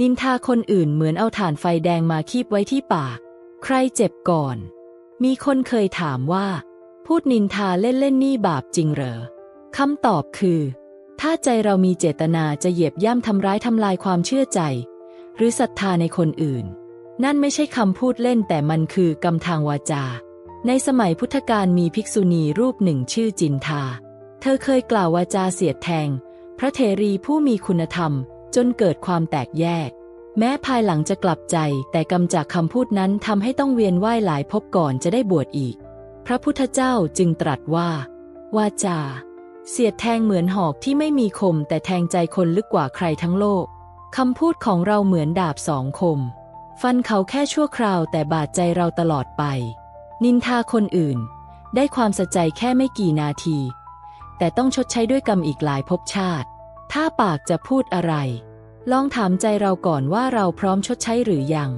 นินทาคนอื่นเหมือนเอาถ่านไฟแดงมาคีบไว้ที่ปาก ใครเจ็บก่อน มีคนเคยถามว่า พูดนินทาเล่นๆนี่บาปจริงเหรอคำตอบคือ ถ้าใจเรามีเจตนาจะเหยียบย่ำทำร้ายทำลายความเชื่อใจ หรือศรัทธาในคนอื่น นั่นไม่ใช่คำพูดเล่นแต่มันคือกำทางวาจา ในสมัยพุทธกาลมีภิกษุณีรูปหนึ่งชื่อจินทา เธอเคยกล่าววาจาเสียดแทง พระเทรีผู้มีคุณธรรม จนเกิดความแตกแยก แม้ภายหลังจะกลับใจ แต่กรรมจากคำพูดนั้นทำให้ต้องเวียนว่ายหลายภพก่อนจะได้บวชอีก พระพุทธเจ้าจึงตรัสว่า วาจา เสียดแทงเหมือนหอกที่ไม่มีคม แต่แทงใจคนลึกกว่าใครทั้งโลกคำพูดของเราเหมือนดาบสองคม ฟันเขาแค่ชั่วคราวแต่บาดใจเราตลอดไป นินทาคนอื่น ได้ความสะใจแค่ไม่กี่นาที แต่ต้องชดใช้ด้วยกรรมอีกหลายภพชาติ ถ้าปากจะพูดอะไร ลองถามใจเราก่อนว่าเราพร้อมชดใช้หรือยัง